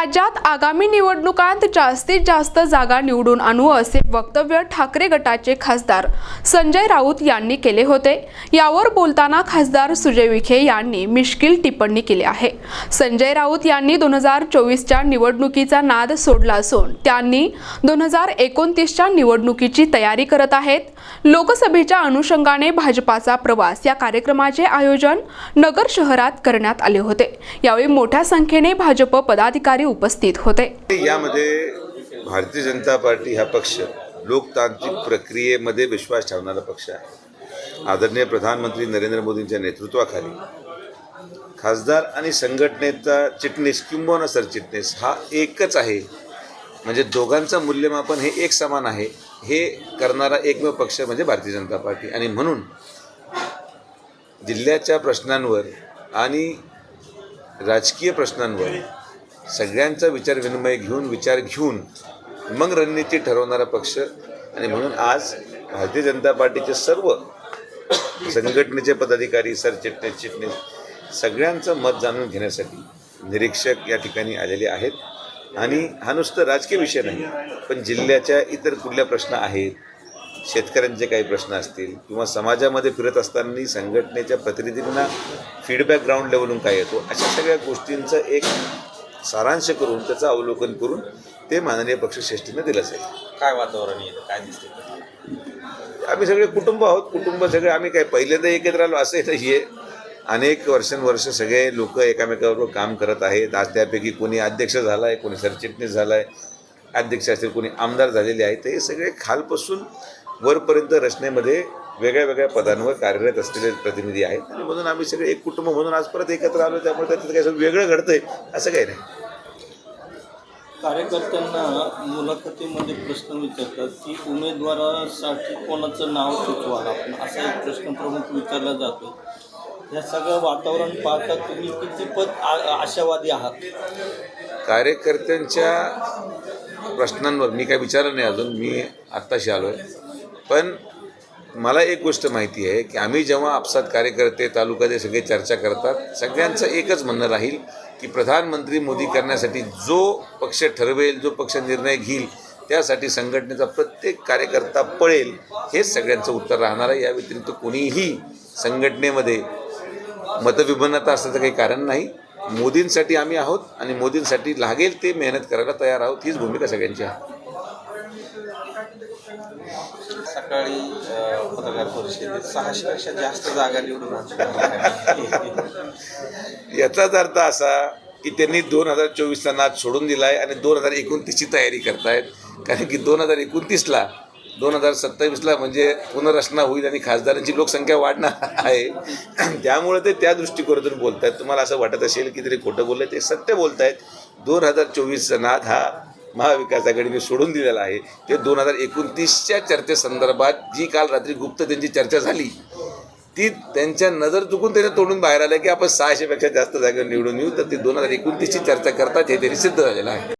राज्यात आगामी निवडणुकांत जास्तीत जास्त जागा निवडून आणू असे वक्तव्य ठाकरे गटाचे खासदार संजय राऊत यांनी केले होते. यावर बोलताना खासदार सुजय विखे यांनी मिश्किल टिप्पणी केली आहे. संजय राऊत यांनी दोन हजार चोवीसच्या निवडणुकीचा नाद सोडला असून त्यांनी दोन हजार एकोणतीसच्या निवडणुकीची तयारी करत आहेत. लोकसभेच्या अनुषंगाने भाजपाचा प्रवास या कार्यक्रमाचे आयोजन नगर शहरात करण्यात आले होते. यावेळी मोठ्या संख्येने भाजप पदाधिकारी उपस्थित होते. यामध्ये भारतीय जनता पार्टी हा पक्ष लोकतांत्रिक प्रक्रियेमध्ये विश्वास ठेवणारा पक्ष आहे. आदरणीय प्रधानमंत्री नरेंद्र मोदींच्या नेतृत्वाखाली खासदार आणि संघटनेचा चिटणीस किंबहुना सरचिटणीस हा एकच आहे. म्हणजे दोघांचं मूल्यमापन हे एक समान आहे. हे करणारा एकमेव पक्ष म्हणजे भारतीय जनता पार्टी. आणि म्हणून जिल्ह्याच्या प्रश्नांवर आणि राजकीय प्रश्नांवर सगळ्यांचा विचारविनिमय घेऊन विचार घेऊन मग रणनीती ठरवणारा पक्ष. आणि म्हणून आज भारतीय जनता पार्टीचे सर्व संघटनेचे पदाधिकारी सरचिटणीस चिटणीस सगळ्यांचं मत जाणून घेण्यासाठी निरीक्षक या ठिकाणी आलेले आहेत. आणि हा नुसतं राजकीय विषय नाही पण जिल्ह्याच्या इतर कुठल्या प्रश्न आहेत शेतकऱ्यांचे काही प्रश्न असतील किंवा समाजामध्ये फिरत असताना संघटनेच्या प्रतिनिधींना फीडबॅक ग्राउंड लेवलून काय येतो अशा सगळ्या गोष्टींचं एक सारांश करून त्याचं अवलोकन करून ते माननीय पक्षश्रेष्ठीनं दिलं असेल काय वातावरण येतं काय दिसते आम्ही सगळे कुटुंब आहोत. कुटुंब सगळे आम्ही काय पहिल्यांदा एकत्र आलो असं नाही आहे अनेक वर्षानुवर्ष सगळे लोक एकामेकाबरोबर काम करत आहेत. आज त्यापैकी कोणी अध्यक्ष झाला आहे कोणी सरचिटणीस झाला आहे अध्यक्ष असतील कोणी आमदार झालेले आहेत. हे सगळे खालपासून वरपर्यंत रचनेमध्ये वेगळ्या वेगळ्या पदांवर कार्यरत असलेले प्रतिनिधी आहेत. आणि म्हणून आम्ही सगळे एक कुटुंब म्हणून आज परत एकत्र आलो त्यामुळे त्याच्यात काही वेगळं घडतंय असं काही नाही. कार्यकर्त्यांना मुलाखतीमध्ये प्रश्न विचारतात की उमेदवारासाठी कोणाचं नाव सुचवा आपण असा एक प्रश्न प्रमुख विचारला जातो. या सगळं वातावरण पाहता तुम्ही कितीपत आशावादी आहात? कार्यकर्त्यांच्या प्रश्नांवर मी काय विचारलं नाही अजून मी आत्ताशी आलो आहे पण मला एक गोष्ट माहिती आहे की आम्ही जेव्हा आपसात कार्यकर्ते तालुक्याचे सगळे चर्चा करतात सगळ्यांचं एकच म्हणणं राहील की प्रधानमंत्री मोदी करण्यासाठी जो पक्ष ठरवेल जो पक्ष निर्णय घेईल त्यासाठी संघटनेचा प्रत्येक कार्यकर्ता पळेल हेच सगळ्यांचं उत्तर राहणार आहे. या व्यतिरिक्त कोणीही संघटनेमध्ये मतविभिन्नता असल्याचं काही कारण नाही. मोदींसाठी आम्ही आहोत आणि मोदींसाठी लागेल ते मेहनत करायला तयार आहोत. हीच भूमिका सगळ्यांची आहे. सकाळी पत्रकार परिषदेत सहाशेपेक्षा जास्त जागा निवडून याचाच अर्थ असा की त्यांनी दोन हजार चोवीसचा नाद सोडून दिला आहे आणि दोन हजार एकोणतीसची तयारी करतायत. कारण की दोन हजार एकोणतीसला दोन हजार सत्तावीसला म्हणजे पुनर्रचना होईल आणि खासदारांची लोकसंख्या वाढणार आहे. त्यामुळे ते त्या दृष्टिकोनातून बोलत आहेत तुम्हाला असं वाटत असेल की तरी खोटं बोललं ते सत्य बोलत आहेत दोन हजार चोवीसचा नाद हा महाविकास आघाडीने सोडून दिलेला आहे. ते दोन हजार एकोणतीसच्या चर्चेसंदर्भात जी काल रात्री गुप्त त्यांची चर्चा झाली ती त्यांच्या नजर चुकून त्याने तोडून बाहेर आलं की आपण सहाशेपेक्षा जास्त जागेवर निवडून येऊ. तर ती दोन हजार एकोणतीसची चर्चा करतात हे त्यांनी सिद्ध झालेलं आहे.